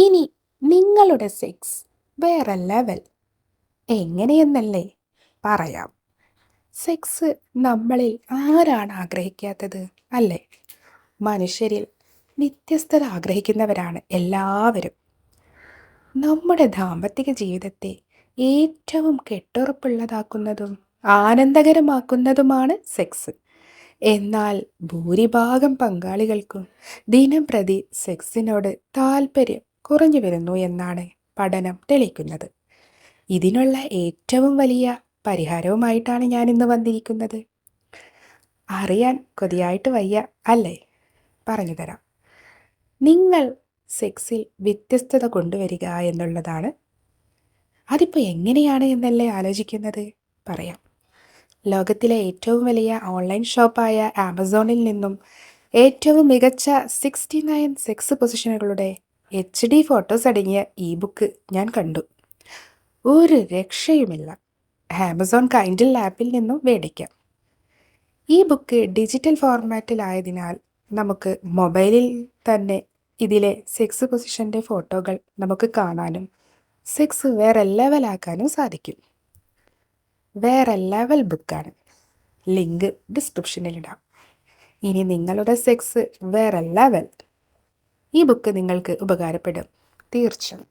ഇനി നിങ്ങളുടെ സെക്സ് വേറെ ലെവൽ എങ്ങനെയെന്നല്ലേ പറയാം. സെക്സ് നമ്മളിൽ ആരാണ് ആഗ്രഹിക്കാത്തത് അല്ലേ? മനുഷ്യരിൽ വ്യത്യസ്തത ആഗ്രഹിക്കുന്നവരാണ് എല്ലാവരും. നമ്മുടെ ദാമ്പത്യ ജീവിതത്തെ ഏറ്റവും കെട്ടുറപ്പുള്ളതാക്കുന്നതും ആനന്ദകരമാക്കുന്നതുമാണ് സെക്സ് എന്നാൽ ഭൂരിഭാഗം പങ്കാളികൾക്കും ദിനം പ്രതി സെക്സിനോട് താല്പര്യം കുറഞ്ഞു വരുന്നു എന്നാണ് പഠനം തെളിയിക്കുന്നത്. ഇതിനുള്ള ഏറ്റവും വലിയ പരിഹാരവുമായിട്ടാണ് ഞാൻ ഇന്ന് വന്നിരിക്കുന്നത്. അറിയാൻ കൊതിയായിട്ട് വയ്യ അല്ലേ? പറഞ്ഞു തരാം. നിങ്ങൾ സെക്സിൽ വ്യത്യസ്തത കൊണ്ടുവരിക എന്നുള്ളതാണ്. അതിപ്പോൾ എങ്ങനെയാണ് എന്നല്ലേ ആലോചിക്കുന്നത്? പറയാം. ലോകത്തിലെ ഏറ്റവും വലിയ ഓൺലൈൻ ഷോപ്പായ ആമസോണിൽ നിന്നും ഏറ്റവും മികച്ച സിക്സ്റ്റി നയൻ സെക്സ് പൊസിഷനുകളുടെ എച്ച് ഡി ഫോട്ടോസ് അടങ്ങിയ ഇ ബുക്ക് ഞാൻ കണ്ടു. ഒരു രക്ഷയുമില്ല. ആമസോൺ കൈൻഡിൽ ആപ്പിൽ നിന്നും മേടിക്കാം. ഈ ബുക്ക് ഡിജിറ്റൽ ഫോർമാറ്റിലായതിനാൽ നമുക്ക് മൊബൈലിൽ തന്നെ ഇതിലെ സെക്സ് പൊസിഷന്റെ ഫോട്ടോകൾ നമുക്ക് കാണാനും സെക്സ് വേറെ ലെവലാക്കാനും സാധിക്കും. വേറെ ലെവൽ ബുക്കാണ് ലിങ്ക് ഡിസ്ക്രിപ്ഷനിലിടാം ഇനി നിങ്ങളുടെ സെക്സ് വേറെ ലെവൽ ഈ ബുക്ക് നിങ്ങൾക്ക് ഉപകാരപ്പെടും. തീർച്ചയായും.